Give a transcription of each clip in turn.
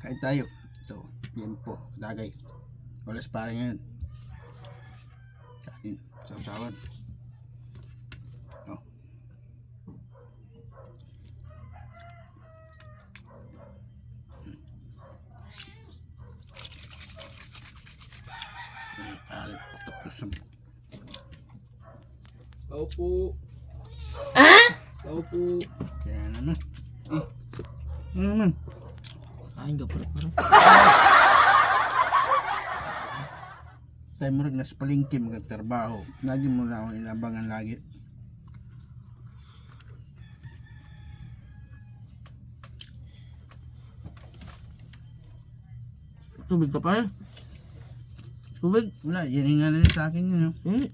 Kain tayo. Ito, yan po, dagay. Walas pa rin ngayon. Kain, sausawan. Oh. Tapos ang Tao po. Tao po. kaya naman. Eh, ano naman? Kain ka pala pala. Tayo mo rin nasa palengke magtrabaho. Lagi mo na akong inabangan lagi. Tubig ka pa eh. Tubig? Wala, yan nga na rin sa akin yun. Eh.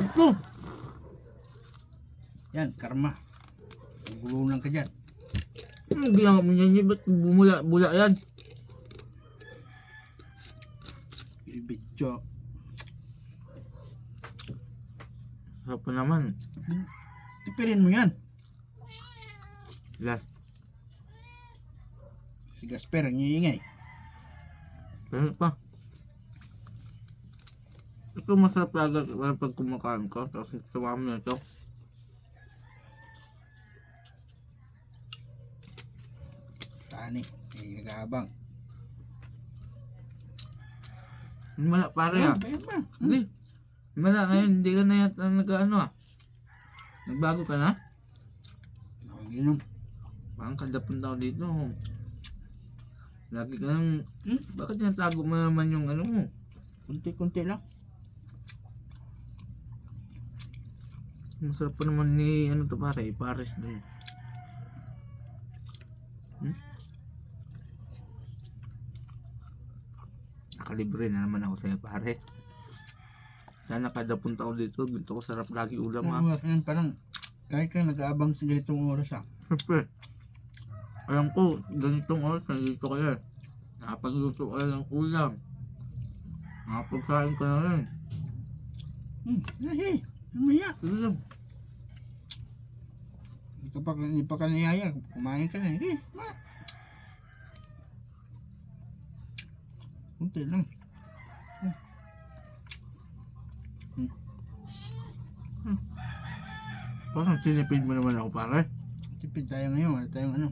Ito. Yan, karma. Gulunan ka dyan. Hindi ako manyanyi. Ba't bumula-bula yan? Ibidyo. Sarap pa naman. Tipirin mo yan. Last. Si Gasper, ang iingay. Pero pa. Ito masarap talaga pag kumakain ko. Tapos sumama na ito. Tani, may nag-aabang. Hindi mala pare ah. Ba? Hindi. Hindi mala ngayon. Hindi ka na yata nag-ano ah. Nagbago ka na? Nakiginom. Parang kadapon tao dito. Lagi ka nang... Hmm? Bakit natago mo naman yung ano mo? Kunti-kunti lang. Masarap pa naman ni ano to pare, Paris dun. Hmm? Nakalibre na naman ako sa'yo pare. Sana kada punta ko dito, ganito ko sarap lagi ulam ha. Ang oras ngayon parang kahit ka nag-aabang sa ganitong oras ah. Siyempre, alam ko, ganitong oras nandito kayo. Nakapagluto kayo ng ulam. Nakapagkain ka na rin. Hmm, ay. Sige lang. Hindi ka pa, hindi pa ka niyaya. Kumain ka na. Eh, ma. Kunti lang. Parang tinipid mo naman ako pare. Tipid tayo ngayon. Wala tayong ano.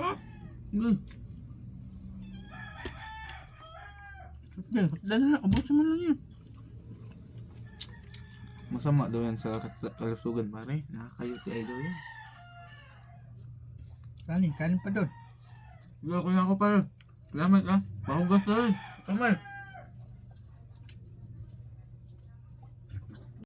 Ha? Good. Dahil na. Ubusin mo lang yan. Masama daw yan sa kalusugan pare. Nakakayo si Idol yan. Kanin, kanin pa doon. Ako na ako pare. Salamat ah. Pahugas na rin. Kamay.